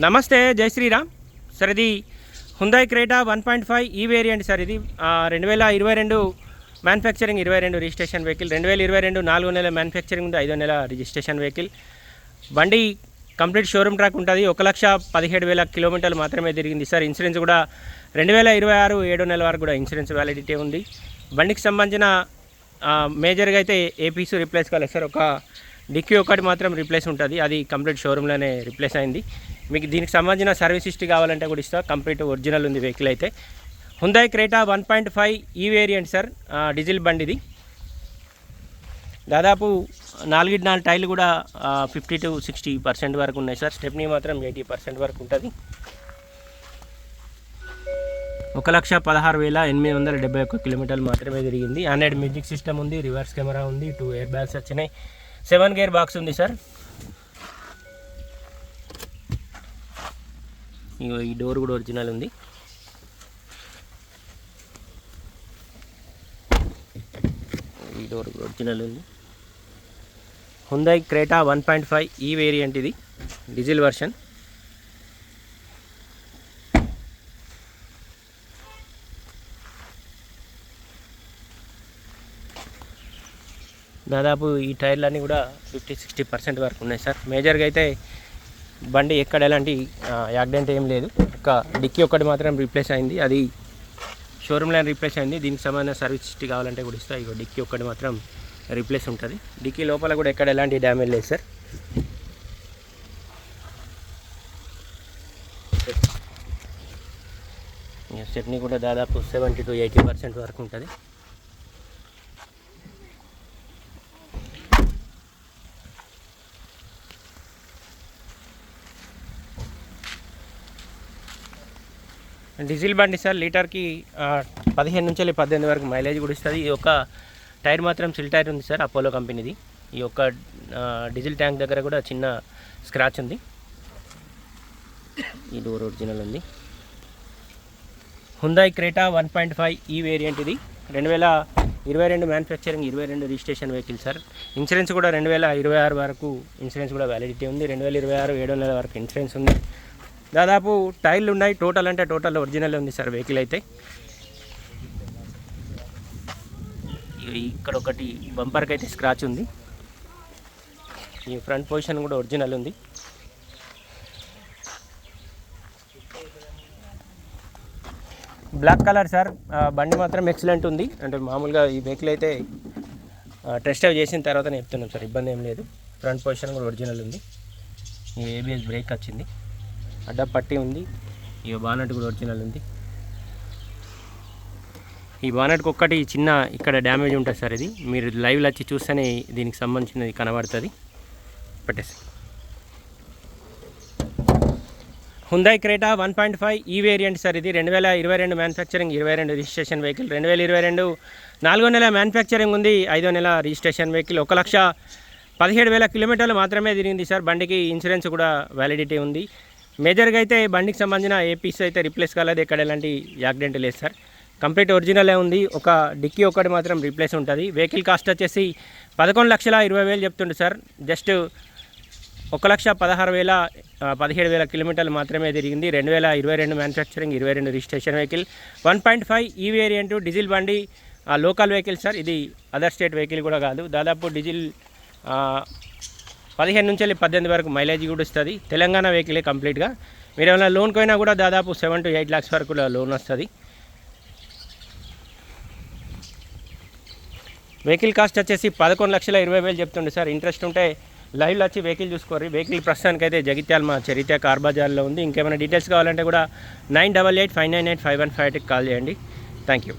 నమస్తే జై శ్రీరామ్. సార్ ఇది Hyundai Creta one point five ఈ వేరియంట్ సార్. ఇది రెండు వేల ఇరవై రెండు మ్యానుఫ్యాక్చరింగ్ ఇరవై రెండు రిజిస్ట్రేషన్ వెహికల్ రెండు వేల ఇరవై రెండు నాలుగో నెల మ్యానుఫ్యాక్చరింగ్ ఉంది ఐదో నెల రిజిస్ట్రేషన్ వెహికల్ బండి కంప్లీట్ షోరూమ్ ట్రాక్ ఉంటుంది ఒక లక్ష పదిహేడు వేల కిలోమీటర్లు మాత్రమే తిరిగింది సార్. ఇన్సూరెన్స్ కూడా రెండు వేల ఇరవై ఆరు ఏడో నెల వరకు కూడా ఇన్సూరెన్స్ వ్యాలిడిటీ ఉంది. బండికి సంబంధించిన మేజర్గా అయితే ఏపీసీ రిప్లేస్ కాలేదు సార్. ఒక డిక్కీ ఒకటి మాత్రం రిప్లేస్ ఉంటుంది అది కంప్లీట్ షోరూంలోనే రిప్లేస్ అయింది. మీకు దీనికి సంబంధించిన సర్వీస్ హిస్టరీ కావాలంటే కూడా ఇస్తా. కంప్లీట్ ఒరిజినల్ ఉంది వెహికల్ అయితే Hyundai Creta one point five ఈ వేరియంట్ సార్ డీజిల్ బండిది. దాదాపు నాలుగిటి నాలుగు టైర్లు కూడా ఫిఫ్టీ టు సిక్స్టీ పర్సెంట్ వరకు ఉన్నాయి సార్ స్టెప్నీ మాత్రం ఎయిటీ పర్సెంట్ వరకు ఉంటుంది. ఒక లక్ష పదహారు వేల ఎనిమిది వందల డెబ్బై ఒక్క కిలోమీటర్లు మాత్రమే తిరిగింది. హండ్రెడ్ మ్యూజిక్ సిస్టమ్ ఉంది రివర్స్ కెమెరా ఉంది టూ ఎయిర్ బ్యాగ్స్ వచ్చినాయి. సెవెన్ గేర్ బాక్స్ ఉంది సార్ ఈ డోర్ కూడా ఒరిజినల్ ఉంది. ఈ డోర్ కూడా ఒరిజినల్ ఉంది. Hyundai Creta one point five E variant ఇది. డీజిల్ వర్షన్ దాదాపు ఈ టైర్లన్నీ కూడా ఫిఫ్టీ సిక్స్టీ పర్సెంట్ వరకు ఉన్నాయి సార్. మేజర్గా అయితే బండి ఎక్కడ ఎలాంటి యాక్సిడెంట్ ఏం లేదు. ఒక డిక్కీ ఒకటి మాత్రం రీప్లేస్ అయింది. అది షోరూమ్ లైన్ రీప్లేస్ అయింది. దీనికి సంబంధించిన సర్వీస్ హిస్టరీ కావాలంటే కూడా ఇస్తా. ఇక డిక్కీ ఒకటి మాత్రం రీప్లేస్ ఉంటుంది. డిక్కీ లోపల కూడా ఎక్కడ ఎలాంటి డ్యామేజ్ లేదు సార్ చట్నీ కూడా దాదాపు సెవెంటీ టు ఎయిటీ పర్సెంట్ వరకు ఉంటుంది. డీజిల్ బండి సార్ లీటర్కి పదిహేను నుంచి వెళ్ళి పద్దెనిమిది వరకు మైలేజ్ కూడా ఇస్తుంది. ఈ యొక్క టైర్ మాత్రం సిల్ టైర్ ఉంది సార్ అపోలో కంపెనీది. ఈ యొక్క డీజిల్ ట్యాంక్ దగ్గర కూడా చిన్న స్క్రాచ్ ఉంది. ఈ డోర్ ఒరిజినల్ ఉంది. Hyundai Creta one point five E variant ఇది. రెండు వేల ఇరవై రెండు మ్యానుఫ్యాక్చరింగ్ ఇరవై రెండు రిజిస్ట్రేషన్ వెహికల్ సార్. ఇన్సూరెన్స్ కూడా రెండు వేల ఇరవై ఆరు వరకు ఇన్సూరెన్స్ కూడా వ్యాలిడిటీ ఉంది. రెండు వేల ఇరవై ఆరు ఏడు నెల వరకు ఇన్సూరెన్స్ ఉంది. దాదాపు టైర్లు ఉన్నాయి. టోటల్ అంటే టోటల్ ఒరిజినల్ ఉంది సార్ వెహికల్ అయితే. ఇక్కడ ఒకటి బంపర్కి అయితే స్క్రాచ్ ఉంది. ఈ ఫ్రంట్ పొజిషన్ కూడా ఒరిజినల్ ఉంది. Black colour sir. బండి మాత్రం ఎక్సలెంట్ ఉంది. అంటే మామూలుగా ఈ వెహికల్ అయితే టెస్ట్ డ్రైవ్ చేసిన తర్వాత చెప్తున్నాం సార్. ఇబ్బంది ఏం లేదు. ఫ్రంట్ పొజిషన్ కూడా ఒరిజినల్ ఉంది. ఏబిఎస్ బ్రేక్ వచ్చింది. అడ్డ పట్టి ఉంది. ఇక బానట్ కూడా ఒరిజినల్ ఉంది. ఈ బానట్కి ఒక్కటి చిన్న ఇక్కడ డ్యామేజ్ ఉంటుంది సార్ ఇది. మీరు లైవ్లో వచ్చి చూస్తేనే దీనికి సంబంధించినది కనబడుతుంది. పెట్టేసి. Hyundai Creta one point five E variant sir ఇది. రెండు వేల ఇరవై రెండు మ్యానుఫ్యాక్చరింగ్ ఇరవై రెండు రిజిస్ట్రేషన్ వెహికల్ రెండు వేల ఇరవై రెండు నాలుగో నెల మ్యానుఫ్యాక్చరింగ్ ఉంది. ఐదో నెల రిజిస్ట్రేషన్ వెహికల్ ఒక లక్ష పదిహేడు వేల కిలోమీటర్లు మాత్రమే తిరిగింది సార్. బండికి ఇన్సూరెన్స్ కూడా వ్యాలిడిటీ ఉంది. మేజర్గా అయితే బండికి సంబంధించిన ఏ పీస్ అయితే రిప్లేస్ కాలేదు ఎక్కడ ఎలాంటి యాక్సిడెంట్ లేదు సార్. కంప్లీట్ ఒరిజినలే ఉంది. ఒక డిక్కీ ఒకటి మాత్రం రీప్లేస్ ఉంటుంది. వెహికల్ కాస్ట్ వచ్చేసి పదకొండు లక్షల ఇరవై వేలు చెప్తుండు సార్. జస్ట్ ఒక లక్ష పదహారు వేల పదిహేడు వేల కిలోమీటర్లు మాత్రమే తిరిగింది. రెండు వేల ఇరవై రెండు మ్యానుఫ్యాక్చరింగ్ ఇరవై రెండు registration vehicle one point five E variant diesel బండి లోకల్ వెహికల్ సార్. ఇది అదర్ స్టేట్ వెహికల్ కూడా కాదు. దాదాపు డీజిల్ పదిహేను నుంచి వెళ్ళి పద్దెనిమిది వరకు మైలేజ్ కూడా వస్తుంది తెలంగాణ వెహికలే కంప్లీట్గా మీరు ఏమైనా లోన్కి అయినా కూడా దాదాపు సెవెన్ టు ఎయిట్ ల్యాక్స్ వరకు కూడా లోన్ వస్తుంది. వెహికల్ కాస్ట్ వచ్చేసి పదకొండు లక్షల ఇరవై వేలు చెప్తుండే సార్. ఇంట్రెస్ట్ ఉంటే లైవ్లో వచ్చి వెహికల్ చూసుకోరు వెహికల్ ప్రస్తుతానికి అయితే జగిత్యాల మా చరిత్ర కార్ బజార్లో ఉంది. ఇంకేమైనా డీటెయిల్స్ కావాలంటే కూడా nine double eight five nine eight five one five ఎయిట్కి కాల్ చేయండి. Thank you